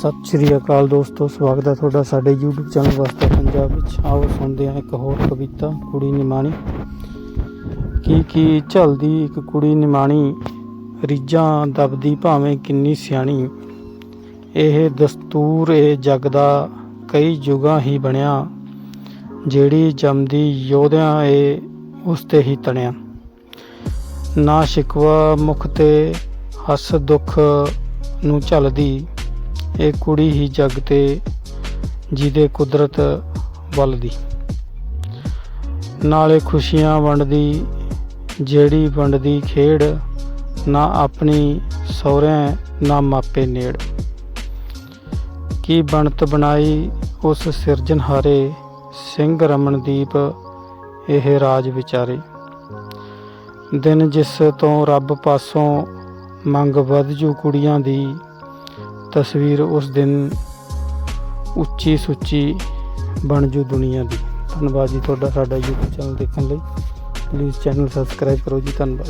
ਸਤਿ ਸ਼੍ਰੀ ਅਕਾਲ ਦੋਸਤੋ, ਸਵਾਗਤ ਹੈ ਤੁਹਾਡਾ ਸਾਡੇ YouTube ਚੈਨਲ ਵਾਸਤੇ ਪੰਜਾਬ ਵਿੱਚ। ਆਓ ਸੁਣਦੇ ਹਾਂ ਇੱਕ ਹੋਰ ਕਵਿਤਾ, ਕੁੜੀ ਨਿਮਾਣੀ। ਕੀ ਕੀ ਝਲਦੀ ਇੱਕ ਕੁੜੀ ਨਿਮਾਣੀ, ਰੀਝਾਂ ਦਬਦੀ ਭਾਵੇਂ ਕਿੰਨੀ ਸਿਆਣੀ। ਇਹ ਦਸਤੂਰ ਇਹ ਜਗ ਦਾ ਕਈ ਯੁਗਾਂ ਹੀ ਬਣਿਆ। ਜਿਹੜੀ ਜੰਮਦੀ ਯੋਧਿਆਂ ਏ ਉਸ ਤੇ ਹੀ ਤਣਿਆ। ਨਾ ਸ਼ਿਕਵਾ ਮੁਖ ਤੇ ਹੱਸ ਦੁੱਖ ਨੂੰ ਝਲਦੀ। ਇਹ ਕੁੜੀ ਹੀ ਜੱਗ ਤੇ ਜਿਹਦੇ ਕੁਦਰਤ ਵੱਲਦੀ ਨਾਲੇ ਖੁਸ਼ੀਆਂ ਵੰਡਦੀ, ਜਿਹੜੀ ਵੰਡਦੀ ਖੇੜ ਨਾ ਆਪਣੀ ਸਹੁਰਿਆਂ, ਨਾ ਮਾਪੇ ਨੇੜ। ਕੀ ਬਣਤ ਬਣਾਈ ਉਸ ਸਿਰਜਣਹਾਰੇ ਸਿੰਘ ਰਮਨਦੀਪ, ਇਹ ਰਾਜ ਵਿਚਾਰੇ। ਦਿਨ ਜਿਸ ਤੋਂ ਰੱਬ ਪਾਸੋਂ ਮੰਗ ਵੱਧ ਜੂ ਕੁੜੀਆਂ ਦੀ ਤਸਵੀਰ ਉਸ ਦਿਨ ਉੱਚੀ ਸੁੱਚੀ ਬਣ ਜੂ ਦੁਨੀਆ ਦੀ। ਧੰਨਵਾਦ ਜੀ ਤੁਹਾਡਾ, ਸਾਡਾ YouTube ਚੈਨਲ ਦੇਖਣ ਲਈ। ਪਲੀਜ਼ ਚੈਨਲ ਸਬਸਕ੍ਰਾਈਬ ਕਰੋ ਜੀ, ਧੰਨਵਾਦ।